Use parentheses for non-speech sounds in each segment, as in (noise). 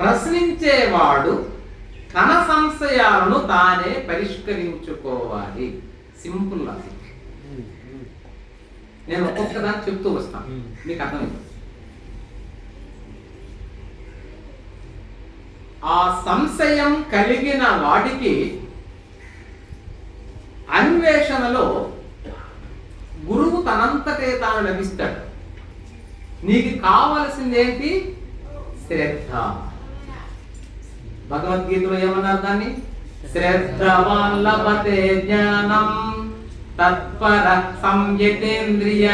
ప్రశ్నించేవాడు తన సంశయాలను తానే పరిష్కరించుకోవాలి. Simple logic. నేను ఒక్కొక్క దాన్ని చెప్తూ వస్తాను. మీకు అర్థమైంది? ఆ సంశయం కలిగిన వాడికి అన్వేషణలో గురువు తనంతటే తాను లభిస్తాడు. నీకు కావలసిందేంటి? శ్రద్ధ. భగవద్గీతలో ఏమన్నారు దాన్ని? శ్రద్ధవాన్ లభతే జ్ఞానం తత్పర సంయతేంద్రియ.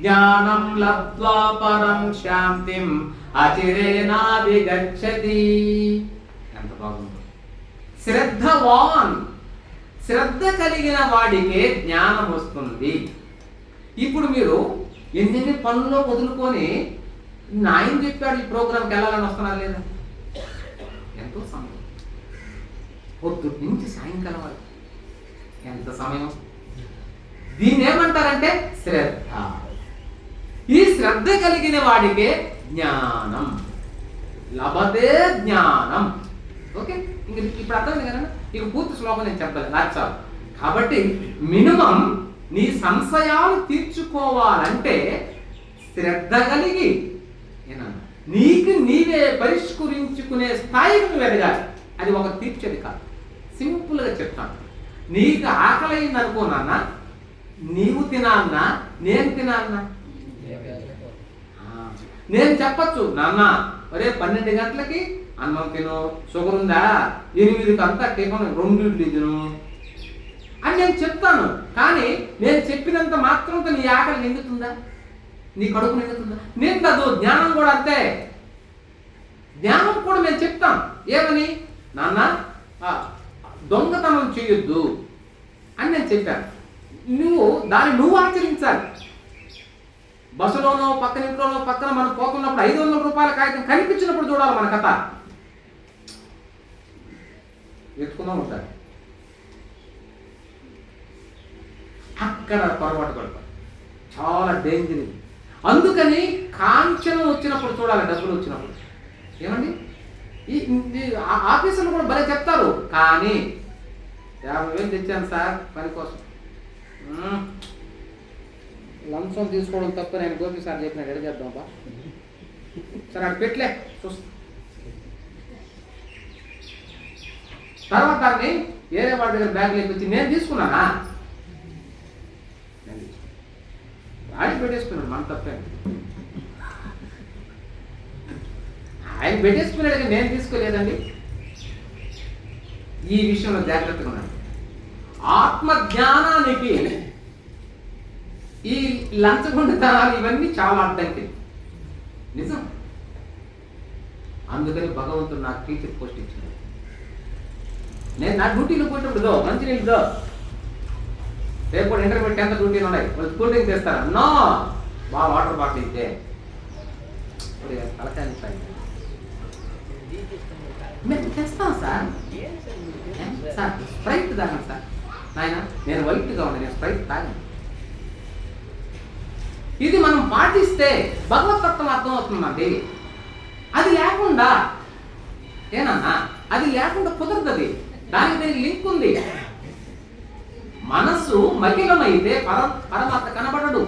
జ్ఞానం లబ్ధ్వా పరం శాంతిం అచిరేనాభిగచ్చతి. ఎంత బాగుంది. శ్రద్ధవాన్. శ్రద్ధ కలిగిన వాడికే జ్ఞానం వస్తుంది. ఇప్పుడు మీరు ఎన్నెన్ని పనుల్లో వదులుకొని నాయన చెప్పాడు ఈ ప్రోగ్రాంకి వెళ్ళాలని వస్తున్నారు లేదా? ఎంతో సమయం పొద్దుటి నుంచి సాయంకాలం వరకు. ఎంత సమయం? దీన్ని ఏమంటారంటే శ్రద్ధ. ఈ శ్రద్ధ కలిగిన వాడికే జ్ఞానం. లభతే జ్ఞానం. ఓకే? ఇంక ఇప్పుడు అర్థమైంది కదా? ఇక పూర్తి శ్లోకం నేను చెప్పలేదు. నాకు చాలు. కాబట్టి మినిమం నీ సంశయాలు తీర్చుకోవాలంటే శ్రద్ధ కలిగి నీకు నీవే తీర్చుకునే స్థాయికి నువ్వు ఎదగాలి అది ఒక తీర్చేది కాదు. సింపుల్గా చెప్తాను. నీకు ఆకలైంది అనుకో నాన్న నీవు తినాలన్నా నేను తినాలన్నా నేను చెప్పచ్చు నాన్న ఒరే పన్నెండు గంటలకి అన్నం తిను షుగర్ ఉందా? ఎనిమిదికి అంతా టిఫిన్ రెండు ఇడ్లీ తిను అని నేను చెప్తాను. కానీ నేను చెప్పినంత మాత్రంతో నీ ఆకలి నిండుతుందా? నీ కడుపు నిండుతుందా? నిండదు జ్ఞానం కూడా అంతే. జ్ఞానం కూడా మేము చెప్తాం. ఏమని? నాన్న దొంగతనం చేయొద్దు అని నేను చెప్పాను. నువ్వు దాన్ని నువ్వు ఆచరించాలి. బస్సులోనో పక్కన ఇంట్లోనో పక్కన మనం పోతున్నప్పుడు ఐదు వందల రూపాయల కాగితం కనిపించినప్పుడు చూడాలి మన కథ. ఎత్తుకుందాం ఉంటారు అక్కడ పొరపాటు పడతాం. చాలా డేంజర్ అందుకని కాంక్షణం వచ్చినప్పుడు చూడాలి డబ్బులు వచ్చినప్పుడు. ఏమండి? ఈ ఆ- ఆఫీసులు కూడా భలే చెప్తారు. కానీ యాభై వేలు తెచ్చాను సార్ పని కోసం. లంచం తీసుకోవడం తప్ప నేను గోపి సార్ చెప్పిన ఎడ చేద్దాం బా. సరే అక్కడ పెట్టలే చూస్తా. తర్వాత దాన్ని వేరే వాడి దగ్గర బ్యాగ్ లేకొచ్చి నేను తీసుకున్నానా? నేను తీసుకున్నా. ఆయన పెట్టేసుకున్నాను మన తప్పే. ఆయన పెట్టేసుకున్నాడు నేను తీసుకోలేదండి. ఈ విషయంలో జాగ్రత్తగా ఉన్నాడు ఆత్మజ్ఞానానికి ఈ లంచగొండతనాలు ఇవన్నీ చాలా అడ్డంకి. నిజం? అందుకని భగవంతుడు నాకు టీచర్ పోస్ట్ ఇచ్చాడు. నేను నా డ్యూటీలో పోయినప్పుడు దో మంచి నీళ్ళు రేపు కూడా ఇంటర్మీడియట్ టెన్త్ డ్యూటీలు ఉన్నాయి. వాళ్ళు కూల్ డ్రింక్ తెస్తారా నో! బాగా వాటర్ బాటిల్ ఇస్తే తలకాయ మేము తెస్తాం సార్. సార్ స్ప్రైట్ తాగండి సార్. నాయన నేను వైట్గా ఉన్నాను నేను స్ప్రైట్ తాగను. ఇది మనం పాటిస్తే భగవతత్వం అర్థమవుతుందండి అది లేకుండా ఏనన్నా అది లేకుండా కుదరదది. దానికి దీనికి లింక్ ఉంది. మనస్సు మగిలమైతే పర పరమాత్మ కనబడడు.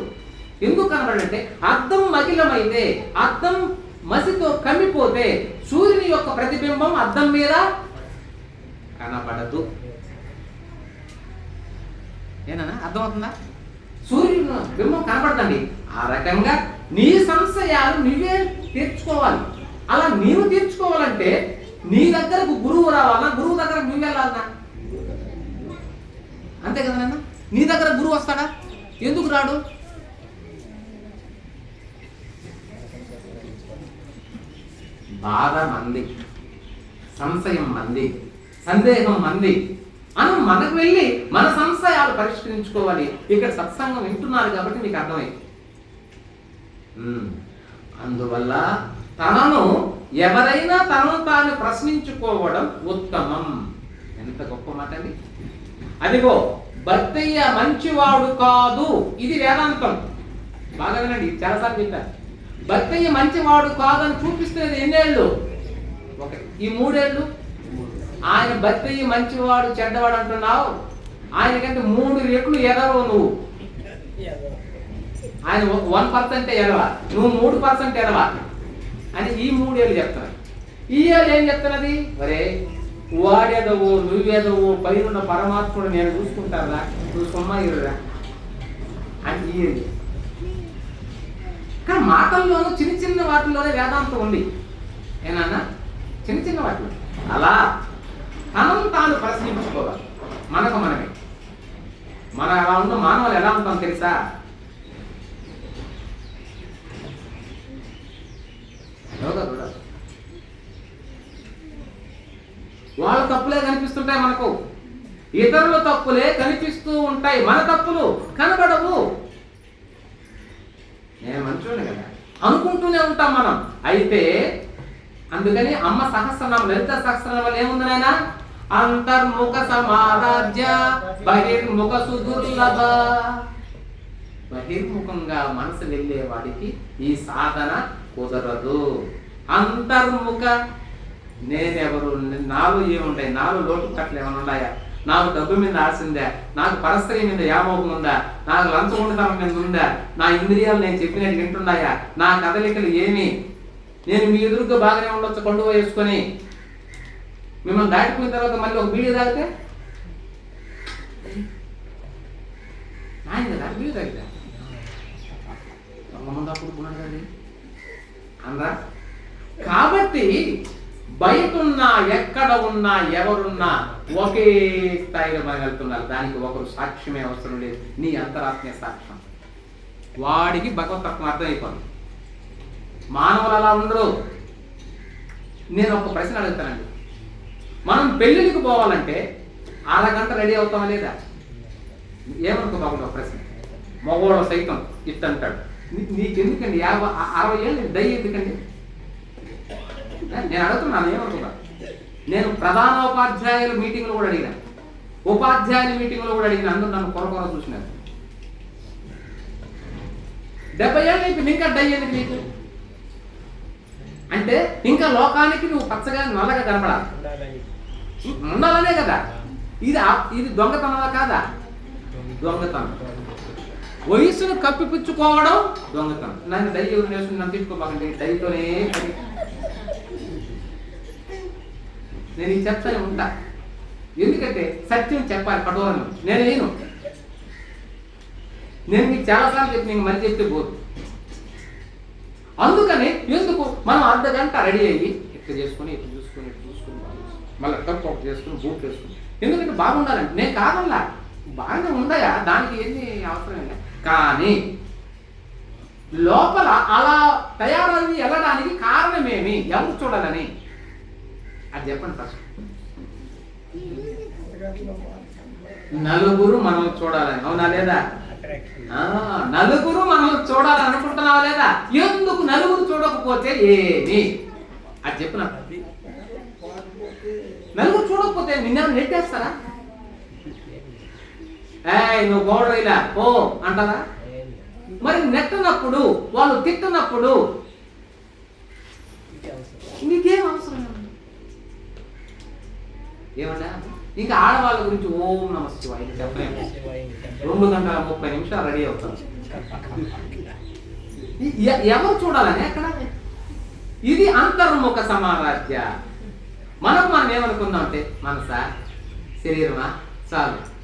ఎందుకు కనబడంటే అర్థం మగిలమైతే అర్థం మసితో కమ్మిపోతే సూర్యుని యొక్క ప్రతిబింబం అద్దం మీద కనబడదు. ఏనా అర్థమవుతుందా? సూర్యుని బింబం కనపడదండి ఆ రకంగా నీ సంశయాలు నువ్వే తీర్చుకోవాలి. అలా నీవు తీర్చుకోవాలంటే నీ దగ్గరకు గురువు రావాలన్నా గురువు దగ్గర నువ్వు వెళ్ళాలన్నా అంతే కదా నాన్న? నీ దగ్గర గురువు వస్తాడా? ఎందుకు రాడు? బాధ మంది సంశయం మంది సందేహం మంది. మనం మనకు వెళ్ళి మన సంశయాలు పరిష్కరించుకోవాలి. ఇక్కడ సత్సంగం వింటున్నారు కాబట్టి మీకు అర్థమైంది. అందువల్ల తనను ఎవరైనా తనను తాను ప్రశ్నించుకోవడం ఉత్తమం. ఎంత గొప్ప మాట అండి. అదిగో భర్తయ్య మంచివాడు కాదు. ఇది వేదాంతం. బాగా వినండి చాలాసార్లు చెప్పారు. భర్తయ్య మంచివాడు కాదని చూపిస్తున్నది ఎన్నేళ్ళు? ఒకటి ఈ మూడేళ్ళు? ఆయన భర్తయ్య మంచివాడు చెడ్డవాడు అంటున్నావు? ఆయనకంటే మూడు రెట్లు ఎదవవు నువ్వు. ఆయన వన్ పర్సెంట్ ఎదవా. నువ్వు మూడు పర్సెంట్ ఎదవా. అని ఈ మూడేళ్ళు చెప్తున్నాయి ఈ ఏళ్ళు ఏం చెప్తున్నది? ఒరే వాడేదవు నువ్వేదవు పైనున్న పరమాత్ముడు నేను చూసుకుంటారా నువ్వు సొమ్మ ఇరురా అని ఈ కానీ మాటల్లోనూ చిన్న చిన్న వాటిల్లోనే వేదాంతం ఉంది. ఏనన్నా? చిన్న చిన్న వాటిలో. అలా తనను తాను ప్రశ్నించుకోవాలి. మనకు మనమే. మన ఎలా ఉన్న మానవులు ఎలా ఉంటాం తెలుసా? యోగా వాళ్ళ తప్పులే కనిపిస్తుంటాయి మనకు. ఇతరుల తప్పులే కనిపిస్తూ ఉంటాయి. మన తప్పులు కనబడవు. నేను మంచోడే కదా. అనుకుంటూనే ఉంటాం మనం. అయితే అందుకని అమ్మ సహస్రనామం లలిత సహస్రనామాలు ఏముంది నాయన? అంతర్ముఖ సమారాధ్య బహిర్ముఖ సుదుర్లభ. బహిర్ముఖంగా మనసు వెళ్ళే వాడికి ఈ సాధన కుదరదు. అంతర్ముఖ నేనెవరు? నాలుగు ఏముంటాయి? నాలుగు లోటు కట్టలు ఏమైనా ఉన్నాయా? నాకు డబ్బు మీద ఆశిందా నాకు పరస్త్రీ మీద వ్యామోహం ఉందా? నాకు లంచగొండతనం మీద ఉందా? నా ఇంద్రియాలు నేను చెప్పినట్టు వింటున్నాయా? నా కదలికలు ఏమి? నేను మీ ఎదురుగా బాగానే ఉండొచ్చు కొండు వేసుకొని మిమ్మల్ని దాటిపోయిన తర్వాత మళ్ళీ ఒక బీడీ తాగితే? ఆయన కదా బీడీ తాగితే? ముందు కాబట్టి బయటున్నా ఎక్కడ ఉన్నా ఎవరున్నా ఒకే స్థాయిలో మనగలుగుతున్నారు దానికి ఒకరు సాక్ష్యమే అవసరం లేదు. నీ అంతరాత్మీయ సాక్ష్యం. వాడికి భగవతత్వం అర్థమైపోతుంది మానవులు అలా ఉండరు. నేను ఒక ప్రశ్న అడుగుతానండి. మనం పెళ్ళిళ్ళకి పోవాలంటే అరగంట రెడీ అవుతామా లేదా? ఏమనుకో బాగుంది ఒక ప్రశ్న. మగవాడు సైతం ఇట్టంటాడు నీకెందుకండి? యాభై అరవై ఏళ్ళు దయ ఎందుకండి? నేను అడుగుతున్నాను ఏమనుకున్నా నేను ప్రధానోపాధ్యాయుల మీటింగ్లో కూడా అడిగాను. ఉపాధ్యాయుల మీటింగ్లో కూడా అడిగిన. అందరూ నన్ను కొర కొర చూసినారు. డెబ్బై ఏళ్ళు నీకు ఇంకా డై ఎందుకు నీకు? అంటే ఇంకా లోకానికి నువ్వు పచ్చగా నల్లగా కనపడాలి. ఉండాలనే కదా. ఇది ఇది దొంగతనమా కాదా? దొంగతనం. వయసును కప్పిపుచ్చుకోవడం దొంగతనం. నన్ను డై ఎవరు నేర్చుకుని నన్ను తీసుకోమాకండి డైతోనే నేను ఇది చెప్తానే ఉంటా. ఎందుకంటే సత్యం చెప్పాలి పడవలను నేను నేను నేను మీకు చాలాసార్లు చెప్పి నీకు మరి చెప్తే పోదు. అందుకని ఎందుకు మనం అర్ధ గంట రెడీ అయ్యి ఇట్లా చేసుకొని ఇట్లా చూసుకొని ఇట్లా చూసుకొని మళ్ళీ టప్ ఒకటి చేసుకుని బూట్ చేసుకుని ఎందుకంటే బాగుండాలండి. నేను కాదల్లా బాగానే ఉందయా దానికి ఏంది అవసరం లేదు. కానీ లోపల అలా తయారయ్యి వెళ్ళడానికి కారణమేమి? ఎవరు చూడాలని? అది చెప్పండి ఫస్ట్ నలుగురు మనం చూడాలని అవునా లేదా? నలుగురు మనం చూడాలనుకుంటున్నావా లేదా? ఎందుకు నలుగురు చూడకపోతే ఏమి? అది చెప్పిన? నలుగురు చూడకపోతే నిన్న నెట్టేస్తారా? ఏ నువ్వు గోడ ఇలా పో అంటారా? మరి నెట్టనప్పుడు వాళ్ళు తిట్టనప్పుడు నీకేం అవసరం? ఏమన్నా ఇంకా ఆడవాళ్ళ గురించి ఓం నమ శివాయ చెప్పలేము. రెండు గంటల ముప్పై నిమిషాలు రెడీ అవుతాం. ఎవరు చూడాలని అక్కడ ఇది అంతర్ముఖ సమారాధ్య. మనకు మనం ఏమనుకుందాం అంటే మనసా? శరీరమా? చాలు.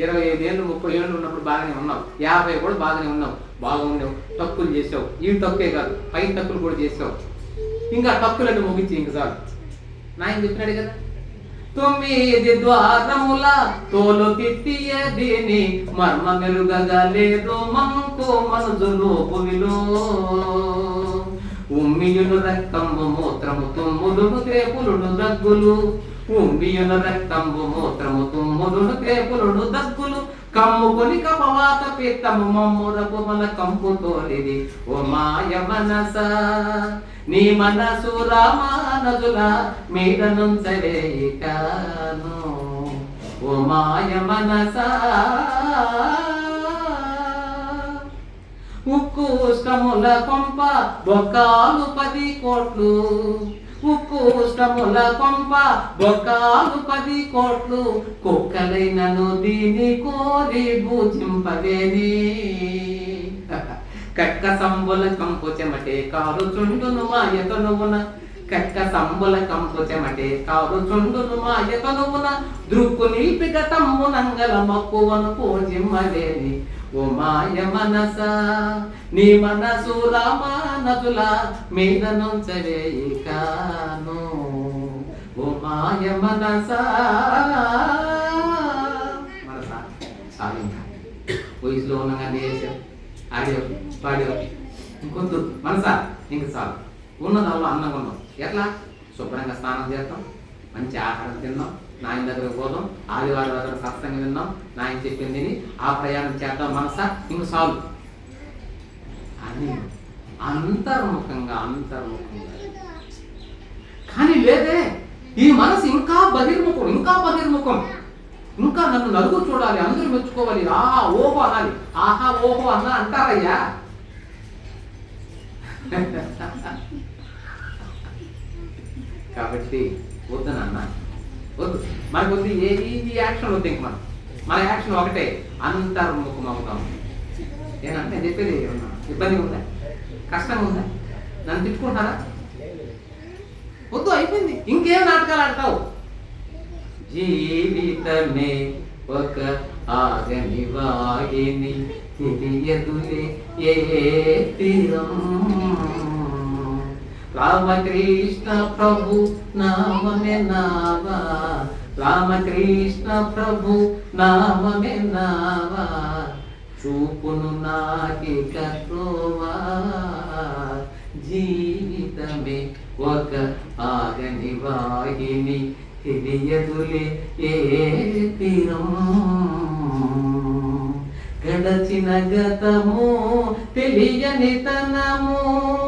ఇరవై ఐదు ఏళ్ళు ముప్పై ఏళ్ళు ఉన్నప్పుడు బాగానే ఉన్నావు. యాభై కూడా బాగానే ఉన్నావు. బాగుండవు. తప్పులు చేసావు. ఇవి తప్పే కాదు పై తప్పులు కూడా చేసావు. ఇంకా తప్పులన్నీ ముగించి ఇంక చాలు. నాయన చెప్పినాడు కదా? తొమ్మిది ద్వారముల తోలు తిట్టియ మర్మ మెరుగగలేదు మంకు మనుజులు భువిలో ఉమ్మియును రక్తంబు మూత్రము తుమ్ములును తేపులును దగ్గులు. ఉమ్మియును రక్తంబు మూత్రము తుమ్ములును తేపులును దగ్గులు. కమ్ముకొని కపవాత పిత్తము మమ్మురపు మన కంపు తోలిది. ఓ మాయ మనస నీ మనసు రామానదుల మీద నుంచలేకాను ఓ మాయ మనస ఉక్కు ఉష్ణముల కొంప బొక్కాలు పది కోట్లు. కుష్టముల కొంప బొక్కాలు పది కోట్లు కుక్కలైనను దీని కోరి భూజింపలేని. (laughs) కక్క సంబుల కంపు చెమటే కారు చుండును మాయతనువున. కక్క సంబుల కంపు చెమటే కారు చుండును మాయతనువున. దృక్కు నిల్పిక తమ్మునంగల మక్కువను పూజిమ్మలేని. ఓ మాయ మనస నీ మనసు రామానదుల మీద నుంచవేయికాను ఓ మాయ మనస మనస చాలు వయసులో ఉన్నాగానే చేసావు ఆడియో పాడియో ఇంకొద్దు మనసా ఇంక చాలు. ఉన్నదాల్లో అన్నంగా ఉన్నాం ఎట్లా? శుభ్రంగా స్నానం చేస్తాం మంచి ఆహారం తిన్నాం. నాయన దగ్గర పోదాం ఆదివారం దగ్గర సత్సంగం విన్నాం నాయన చెప్పింది ఆ ప్రయాణం చేద్దాం మనసా ఇంక సాల్వ్ అని అంతర్ముఖంగా అంతర్ముఖంగా. కానీ లేదే ఈ మనసు ఇంకా బహిర్ముఖం ఇంకా బహిర్ముఖం. ఇంకా నన్ను నలుగురు చూడాలి అందరూ మెచ్చుకోవాలి. ఆహా ఓహో అనాలి. ఆహా ఓహో అన్న అంటారయ్యా. (laughs) కాబట్టి వద్దనన్నా. వద్దు. మనకు వద్దు. ఏ ఈ యాక్షన్ వద్దు ఇంక మనం మన యాక్షన్ ఒకటే. అంతర్ముఖం అవుతాం. ఏనంటే నేను చెప్పేది ఇబ్బంది ఉందా? కష్టంగా ఉందా? నన్ను తిట్టుకుంటారా వద్దు అయిపోయింది. ఇంకేం నాటకాలు ఆడతావు? జీవితమే ఒక ఆగని వాగిని తెలియదులే ఏ తీరం. రామకృష్ణ ప్రభు నామమే నావా. రామకృష్ణ ప్రభు నామమే నావా. చూపును నాకి కట్రోవా. జీవితమే ఒక ఆగని వాహిని తెలియదులే ఏ తీరం. గడచిన గతము తెలియని తనము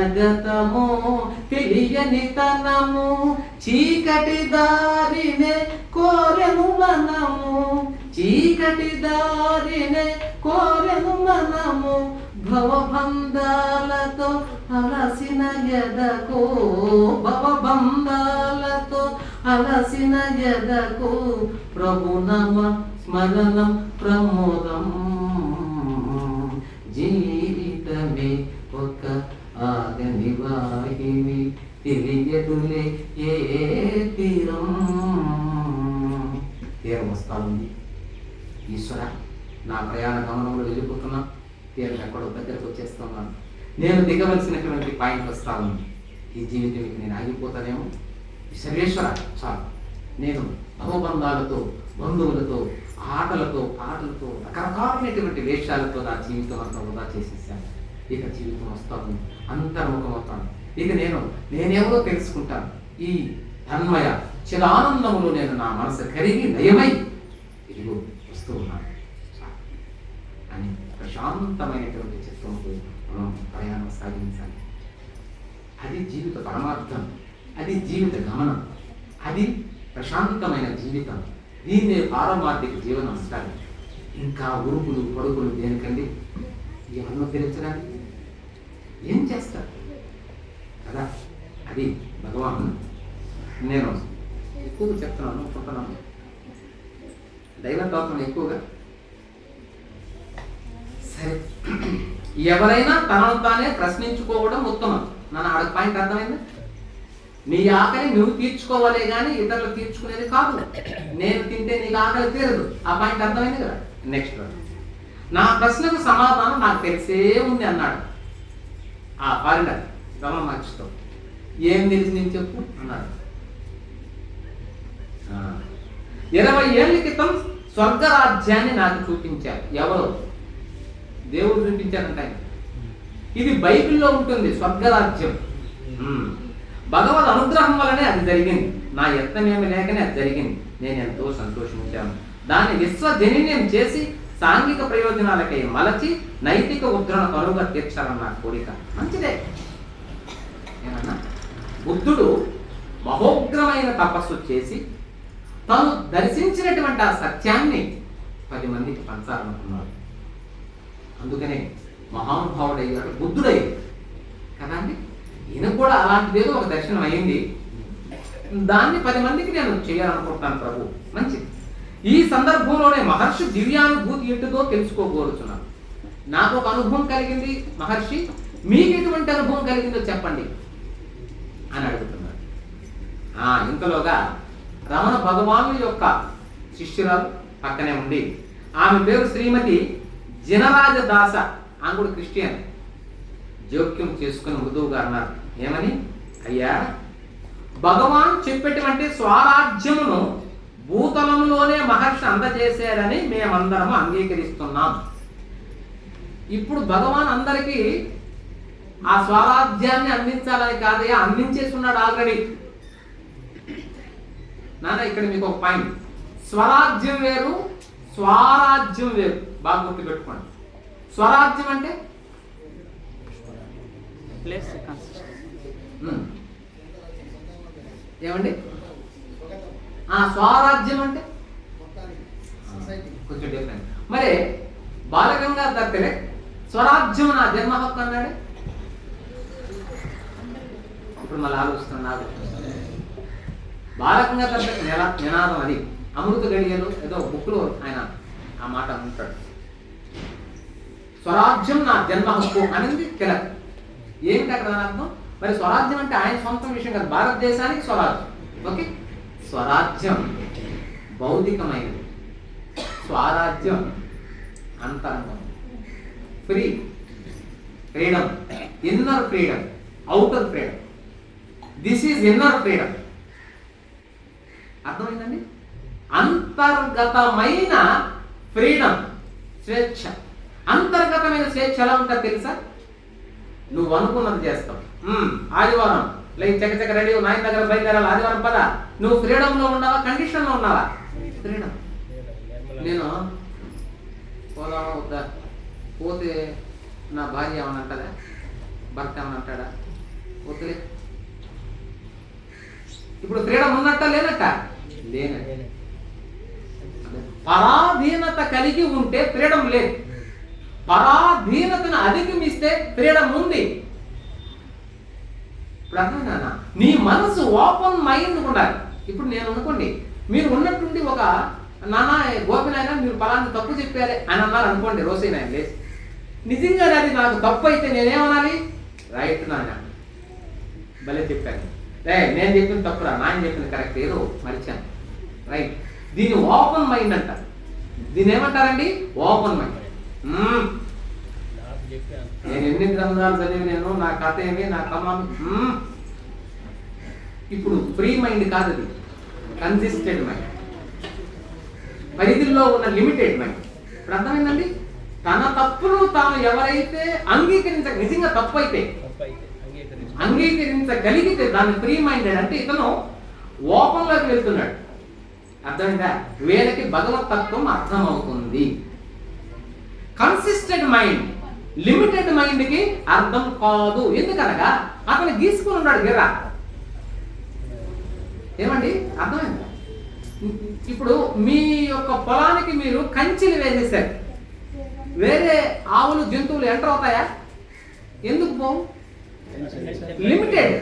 గడచిన తెలియని తనము చీకటి దారినే కోరెను మనము. చీకటి దారినే కోరెను మనము. భవబంధాలతో అలసిన ఎదకు భవబంధాలతో అలసిన ఎదకు ప్రభునమ స్మరణం ప్రమోదం. జీవితమే ఒక ఆగని వాహిని తెలియదులే ఏ తీరం? తీరం వస్తా ఉంది ఈశ్వర నా ప్రయాణ గమనంలో వెళ్ళిపోతున్నా. తీరం ఎక్కడో దగ్గరకు వచ్చేస్తున్నాను నేను దిగవలసినటువంటి పాయింట్ వస్తా ఉంది ఈ జీవితం నేను ఆగిపోతానేమో? సర్వేశ్వర చాలు. నేను భవబంధాలతో బంధువులతో ఆటలతో పాటలతో రకరకాలైనటువంటి వేషాలతో నా జీవితం అంతా వృధా చేసేసాను. ఇక జీవితం వస్తా ఉంది అవుతాను ఇక నేను నేనేమో తెలుసుకుంటాను. ఈ తన్మయ చిరానందములు నేను నా మనసు కరిగి నయమై ఇదిగో వస్తూ ఉన్నాను. అని ప్రశాంతమైనటువంటి చిత్తంతో మనం ప్రయాణం సాగించాలి. అది జీవిత పరమార్థం. అది జీవిత గమనం. అది ప్రశాంతమైన జీవితం. దీన్నే పారమార్థిక జీవనం అంటారు. ఇంకా ఉరుకులు పడుకులు దేనికండి? ఎవరినో తెలుసడానికి ఏం చేస్తారు కదా? అది భగవాన్. నేను ఎక్కువగా చెప్తున్నాను అనుకుంటున్నాను దైవతత్వం ఎక్కువగా. సరే. ఎవరైనా తనను తానే ప్రశ్నించుకోవడం ఉత్తమం. నన్ను ఆడ పాయింట్ అర్థమైంది? నీ ఆకలి నువ్వు తీర్చుకోవాలి కానీ ఇతరులు తీర్చుకునేది కాదు. నేను తింటే నీకు ఆకలి తీరదు. ఆ పాయింట్ అర్థమైంది కదా? నెక్స్ట్ నా ప్రశ్నకు సమాధానం నాకు తెలిసే ఉంది అన్నాడు. ఆ ఫారినర్ రమణ మహర్షితో ఏం తెలిసి నేను చెప్పు? అన్నాడు. ఆ, ఇరవై ఏళ్ళ క్రితం స్వర్గరాజ్యాన్ని నాకు చూపించారు. ఎవరు? దేవుడు చూపించారంట ఆయన. ఇది బైబిల్లో ఉంటుంది స్వర్గరాజ్యం. భగవద్ అనుగ్రహం వల్లనే అది జరిగింది. నా యత్నమేమి లేకనే అది జరిగింది. నేను ఎంతో సంతోషించాను. దాన్ని విశ్వజనీయం చేసి సాంఘిక ప్రయోజనాలకై మలచి నైతిక ఉద్ధరణ కరువుగా తీర్చాలన్న నా కోరిక. మంచిదే. ఏమన్నా? బుద్ధుడు మహోగ్రమైన తపస్సు చేసి తను దర్శించినటువంటి ఆ సత్యాన్ని పది మందికి పంచాలనుకున్నాడు. అందుకనే మహానుభావుడయ్యాడు బుద్ధుడయ్యాడు. కూడా అలాంటిదేదో ఒక దర్శనం అయింది. దాన్ని పది మందికి నేను చేయాలనుకుంటున్నాను ప్రభు. మంచిది. ఈ సందర్భంలోనే మహర్షి దివ్యానుభూతి ఎట్టుదో తెలుసుకోగోరుచున్నాను నాకు ఒక అనుభవం కలిగింది మహర్షి. మీకు ఎటువంటి అనుభవం కలిగిందో చెప్పండి. అని అడుగుతున్నాడు. ఆ ఇంతలోగా రమణ భగవాను యొక్క శిష్యురాలు పక్కనే ఉండి ఆమె పేరు శ్రీమతి జినరాజ దాస ఆమె కూడా క్రిస్టియన్. జోక్యం చేసుకుని మృదువుగా అన్నారు ఏమని? అయ్యా భగవాన్ చెప్పేటువంటి స్వరాజ్యమును భూతలంలోనే మహర్షి అందజేశారని మేమందరము అంగీకరిస్తున్నాం. ఇప్పుడు భగవాన్ అందరికీ ఆ స్వరాజ్యాన్ని అందించాలని కాదయ్యా అందించేస్తున్నాడు ఆల్రెడీ. నాన్న ఇక్కడ మీకు ఒక పాయింట్. స్వరాజ్యం వేరు స్వరాజ్యం వేరు. బాగా గుర్తుపెట్టుకోండి. స్వరాజ్యం అంటే. ఏమండి? స్వరాజ్యం అంటే కొంచెం డిఫరెంట్ మరి బాలగంగాధర్ తిలక్ స్వరాజ్యం నా జన్మ హక్కు అన్నాడు? ఇప్పుడు మళ్ళీ ఆలోచిస్తున్నాను నాకు బాలగంగాధర్ తిలక్ నినా నినాదం అది. అమృత గడియలు ఏదో బుక్లో ఆయన ఆ మాట అంటాడు. స్వరాజ్యం నా జన్మ హక్కు అనేది తిలక్. ఏమిటి అక్కడ అర్థం? మరి స్వరాజ్యం అంటే ఆయన సొంత విషయం కాదు భారతదేశానికి స్వరాజ్యం. ఓకే? స్వరాజ్యం భౌతికమైనది. స్వరాజ్యం అంతరంగం. Free freedom inner freedom outer freedom this is inner freedom అర్థమైందండి? అంతర్గతమైన ఫ్రీడమ్ స్వేచ్ఛ. అంతర్గతమైన స్వేచ్ఛ ఎలా ఉంటుంది తెలుసా? నువ్వు అనుకున్నది చేస్తావు ఆదివారం. లైక్ చక్క చక్క రెడీ నాయన దగ్గర బయలుదేరాలి? ఆదివారం పద. నువ్వు ఫ్రీడమ్లో ఉన్నావా? కండిషన్లో ఉన్నావా? ఫ్రీడమ్. నేను పోదామా వద్దా? పోతే నా భార్య ఏమని భర్త ఏమని అంటాడా? వద్దులే. ఇప్పుడు ఫ్రీడమ్ ఉన్నట్ట లేనట్ట లేనట్ట పరాధీనత కలిగి ఉంటే ఫ్రీడమ్ లేదు. పరాధీనతను అధిగమిస్తే ఫ్రీడమ్ ఉంది. ఇప్పుడు అర్థమైందా నీ మనసు ఓపెన్ మైండ్ ఉండాలి. ఇప్పుడు నేను అనుకోండి మీరు ఉన్నట్టుండి ఒక నాన్న గోపినాయన మీరు పలానా తప్పు చెప్పారే అని అన్నారు అనుకోండి రోజైనా లేచి. నిజంగానే అది నాకు తప్పు అయితే నేనేమనాలి? రైట్ నాన్న భలే చెప్పాను రే నేను చెప్పిన తప్పురా నాయన చెప్పిన కరెక్ట్ ఏదో మరిచాను. రైట్. దీన్ని ఓపెన్ మైండ్ అంటారు. దీన్ని ఏమంటారండి? ఓపెన్ మైండ్ నేను ఎన్ని గ్రంథాలు చదివి నేను నా కథ ఏమి నా కమామి ఇప్పుడు ఫ్రీ మైండ్ కాదు అది. Consistent mind. పరిధిలో ఉన్న లిమిటెడ్ మైండ్. ఇప్పుడు అర్థమైందండి? తన తప్పును తాను ఎవరైతే అంగీకరించ నిజంగా తప్పు అయితే అంగీకరించగలిగితే దాన్ని ఫ్రీ మైండెడ్ అంటే ఇతను ఓపెన్లోకి వెళ్తున్నాడు. అర్థమైందా? వీళ్ళకి భగవత్ తత్వం అర్థమవుతుంది. Consistent mind. లిమిటెడ్ మైండ్కి అర్థం కాదు. ఎందుకనగా అతను గీసుకుని ఉన్నాడు గిర్ర ఏమండి? అర్థమైందా? ఇప్పుడు మీ యొక్క పొలానికి మీరు కంచెలు వేసేసారు. వేరే ఆవులు జంతువులు ఎంటర్ అవుతాయా? ఎందుకు పోవు లిమిటెడ్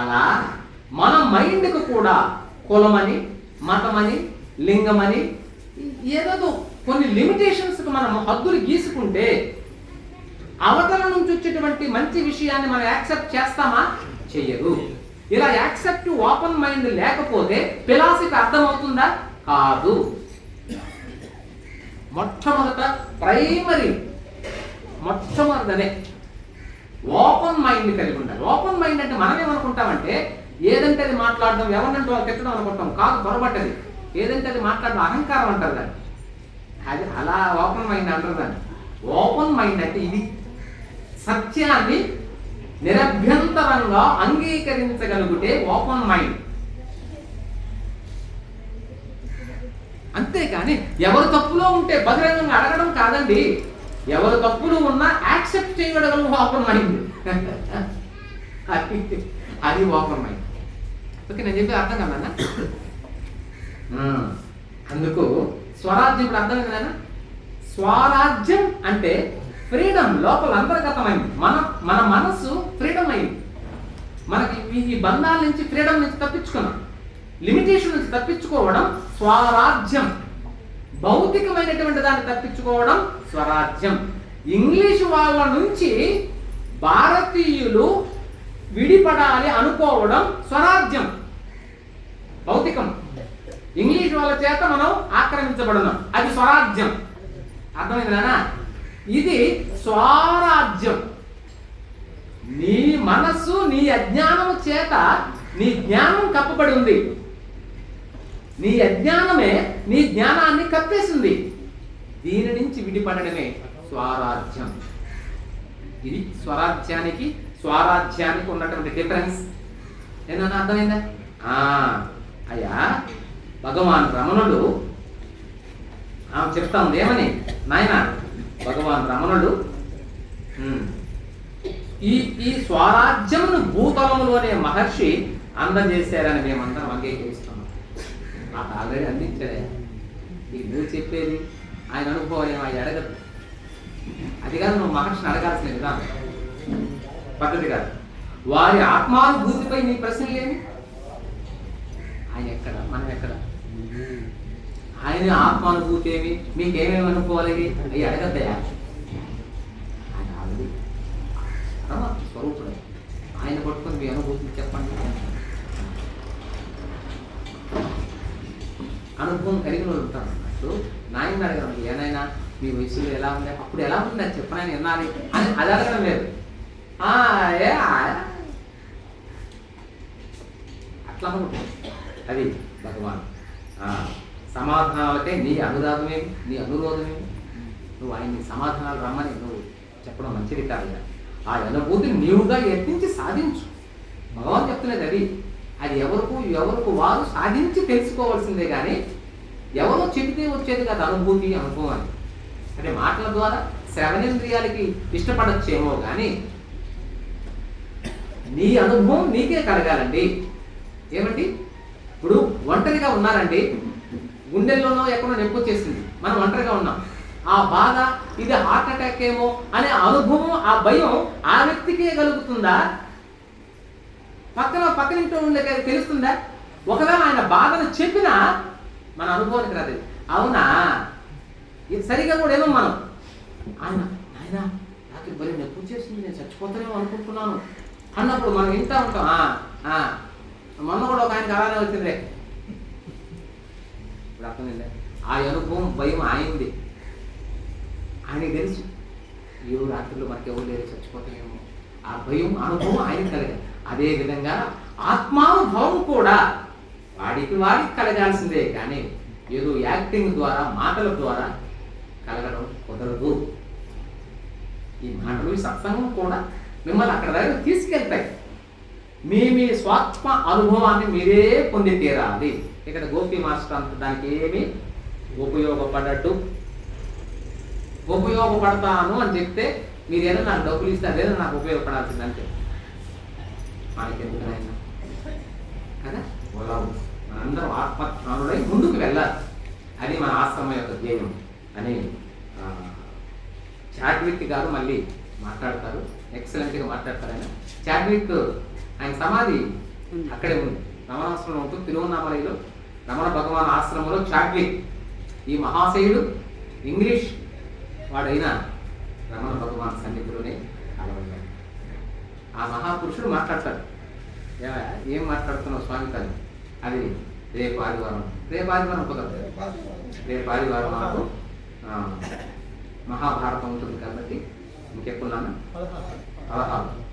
అలా మన మైండ్కు కూడా కులమని మతమని లింగమని ఏదో కొన్ని లిమిటేషన్స్కి మనం హద్దులు గీసుకుంటే అవతల నుంచి వచ్చేటువంటి మంచి విషయాన్ని మనం యాక్సెప్ట్ చేస్తామా? చెయ్యరు ఇలా యాక్సెప్ట్ ఓపెన్ మైండ్ లేకపోతే ఫిలాసఫీ అర్థమవుతుందా? కాదు. మొట్టమొదట ప్రైమరీ మొట్టమొదటనే ఓపెన్ మైండ్ కలిగి ఉండాలి. ఓపెన్ మైండ్ అంటే మనం ఏమనుకుంటామంటే ఏదంటే అది మాట్లాడడం ఎవరినంటే వాళ్ళు తిట్టడం అనుకుంటాం. కాదు పొరబట్టది ఏదంటే అది మాట్లాడడం అహంకారం అంటారు దాన్ని. అది అలా ఓపెన్ మైండ్ అంటారు దాన్ని. ఓపెన్ మైండ్ అంటే ఇది. సత్యాన్ని నిరభ్యంతరంగా అంగీకరించగలిగితే ఓపెన్ మైండ్. అంతేకాని ఎవరు తప్పులో ఉంటే బహిరంగంగా అడగడం కాదండి. ఎవరు తప్పులు ఉన్నా యాక్సెప్ట్ చేయగలగడం ఓపెన్ మైండ్. అది అది ఓపెన్ మైండ్. ఓకే నేను చెప్పి అర్థం కదా అందుకు స్వరాజ్యం ఇప్పుడు అర్థమైంది కదా స్వరాజ్యం అంటే ఫ్రీడమ్ లోపల అంతర్గతమైంది మన మన మనసు ఫ్రీడమ్ అయింది. మనకి ఈ- ఈ బంధాల నుంచి ఫ్రీడమ్ నుంచి తప్పించుకున్నాం. లిమిటేషన్ నుంచి తప్పించుకోవడం స్వరాజ్యం. భౌతికమైనటువంటి దాన్ని తప్పించుకోవడం స్వరాజ్యం. ఇంగ్లీష్ వాళ్ళ నుంచి భారతీయులు విడిపడాలి అనుకోవడం స్వరాజ్యం. భౌతికం. ఇంగ్లీష్ వాళ్ళ చేత మనం ఆక్రమించబడున్నాం. అది స్వరాజ్యం. అర్థమైందినా ఇది స్వరాజ్యం. నీ మనస్సు నీ అజ్ఞానం చేత నీ జ్ఞానం కప్పబడి ఉంది. నీ అజ్ఞానమే నీ జ్ఞానాన్ని కప్పేసింది. దీని నుంచి విడిపడమే స్వరాజ్యం. ఇది స్వరాజ్యానికి స్వరాజ్యానికి ఉన్నటువంటి డిఫరెన్స్ ఏదన్నా అర్థమైందా? ఆ, అయ్యా భగవాన్ రమణుడు ఆమె చెప్తా ఉంది ఏమని? నాయన భగవాన్ రమణుడు ఉమ్, ఈ ఈ స్వరాజ్యమును భూతలంలోనే మహర్షి అందజేశారని మేమందరం అంగీకరిస్తున్నాం నాకు ఆల్రెడీ అందించలే నీకు నువ్వు చెప్పేది ఆయన అనుభవం ఏమో ఆయన అడగదు. అది కాదు నువ్వు మహర్షిని అడగాల్సిన విధానం. పద్ధతి కాదు. వారి ఆత్మానుభూతిపై నీ ప్రశ్నలు ఏమి? ఆయన ఎక్కడ? మనం ఎక్కడ? ఆయన ఆత్మానుభూతి ఏమి? మీకేమేమి అనుకోవాలి? అవి అడగద్దయా ఆయన ఆల్రెడీ పరమాత్మ స్వరూపుడే. ఆయన పట్టుకొని మీ అనుభూతిని చెప్పండి. అనుభవం కలిగిన వాళ్ళు ఉంటారు నాయన అడగడం ఏనైనా మీ వయసులో ఎలా ఉంది అప్పుడు ఎలా ఉంది అని చెప్పనని వినాలి అని అది అడగడం లేదు. ఆ, ఏ, అట్లా ఉంటుంది అది భగవాన్. సమాధానాలు అంటే నీ అనురాధమేమి నీ అనురోధమేమి నువ్వు ఆయన్ని సమాధానాలు రమ్మని నువ్వు చెప్పడం మంచిది కాదు ఆ అనుభూతిని నీవుగా యత్నించి సాధించు. భగవాన్ చెప్తున్నది అది. అది ఎవరికి ఎవరికి వారు సాధించి తెలుసుకోవాల్సిందే కానీ ఎవరో చెబితే వచ్చేది కాదు అనుభూతి అనుభవాన్ని అంటే మాటల ద్వారా శ్రవణేంద్రియాలకి ఇష్టపడచ్చేమో కానీ నీ అనుభవం నీకే కలగాలండి. ఏమండి? ఇప్పుడు ఒంటరిగా ఉన్నారండి గుండెల్లోనో ఎక్కడో నొప్పి వచ్చేసింది. మనం ఒంటరిగా ఉన్నాం. ఆ బాధ ఇది హార్ట్ అటాక్ ఏమో అనే అనుభవం ఆ భయం ఆ వ్యక్తికే కలుగుతుందా? పక్కన పక్కన ఇంట్లో ఉండే తెలుస్తుందా? ఒకవేళ ఆయన బాధను చెప్పినా మన అనుభవానికి రాదు. అవునా? ఇది సరిగా కూడా ఏమో మనం. ఆయన ఆయన నాకు భయం నొప్పి చేసింది నేను చచ్చిపోతానేమో అనుకుంటున్నాను అన్నప్పుడు మనం వింటా ఉంటాం. కావాలని ఒక ఆయనకి ఇప్పుడు అర్థమైందా ఆ అనుభవం భయం ఆయింది ఆయనకి తెలుసు. ఏ రాత్రిలో మనకి ఎవరు లేరు చచ్చిపోతామేమో. ఆ భయం అనుభవం ఆయనకి కలగాలి. అదే విధంగా ఆత్మానుభవం కూడా వాడికి వాడికి కలగాల్సిందే. కానీ ఏదో యాక్టింగ్ ద్వారా మాటల ద్వారా కలగడం కుదరదు. ఈ మాటలు ఈ సత్సంగం కూడా మిమ్మల్ని అక్కడ దగ్గర తీసుకెళ్తాయి. మీ మీ స్వాత్మ అనుభవాన్ని మీరే పొంది తీరాలి. ఇక్కడ గోపి మాస్టర్ అంత దానికి ఏమి ఉపయోగపడట్టు ఉపయోగపడతాను అని చెప్తే మీరేదో నాకు డబ్బులు ఇస్తే అదేదో నాకు ఉపయోగపడాల్సింది అంతే నాయన కదా? వలవు మనందరం ఆత్మజ్ఞానులై ముందుకు వెళ్ళాలి. అది మన ఆశ్రమం యొక్క ధ్యేయం అని ఆ, చాడ్విక్ గారు మళ్ళీ మాట్లాడతారు. ఎక్సలెంట్గా మాట్లాడతారు ఆయన. చాడ్విక్ ఆయన సమాధి అక్కడే ఉంది. రమణాశ్రమం ఉంటుంది తిరువన్నామలైలో రమణ భగవాన్ ఆశ్రమంలో చాడ్విక్ ఈ మహాశయుడు ఇంగ్లీష్ వాడైన రమణ భగవాన్ సన్నిధిలోనే అలవడ్డాడు ఆ మహాపురుషుడు మాట్లాడతాడు. "ఏమయ్య, ఏం మాట్లాడుతున్నావు స్వామి తల్లి? అది రేపు ఆదివారం. రేపు ఆదివారం కుదరదు. రేపు ఆదివారం. మాకు ఆ, మహాభారతం ఉంటుంది కాబట్టి ఇంకెప్పుడు నాన్న? పదహారు.